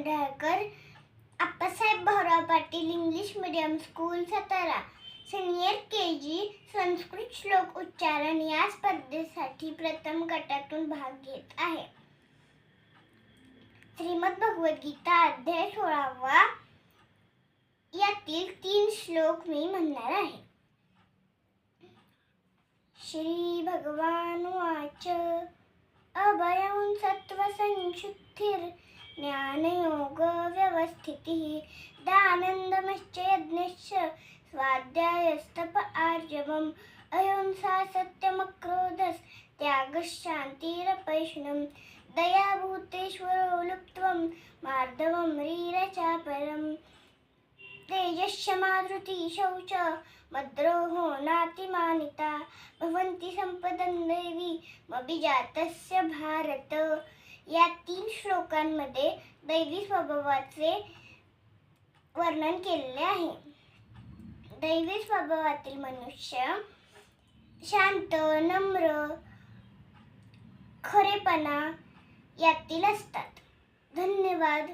Dhalkar Appasaheb Bhaurao Patil English medium school Satara. Senior K G Sanskrit श्लोक उच्चारण या स्पर्धेसाठी प्रथम गटातून भाग घेत आहे. श्रीमद भगवद्गीता अध्याय सोळावा. यातील तीन श्लोक मी म्हणणार आहे. श्री भगवान सत्त्वसंशुद्धिर् ज्ञानयोग व्यवस्थितिः दानन्दमश्च यज्ञश्च स्वाध्यायस्तप आर्जवम्। अहिंसा सत्यमक्रोधस् त्यागशान्तिरपैशुनं दयाभूतेश्वरो लुप्त्वं मार्दवं रीरचापरम्। तेजश्यमाधृती शौच, मद्रोहो नातिमानिता। भवन्ति देवी, मभिजातस्य भारत। या तीन श्लोकांमध्ये दैवी स्वभावाचे वर्णन केलेले आहे. दैवी स्वभावातील मनुष्य शांत नम्र खरेपणा यातील असतात. धन्यवाद.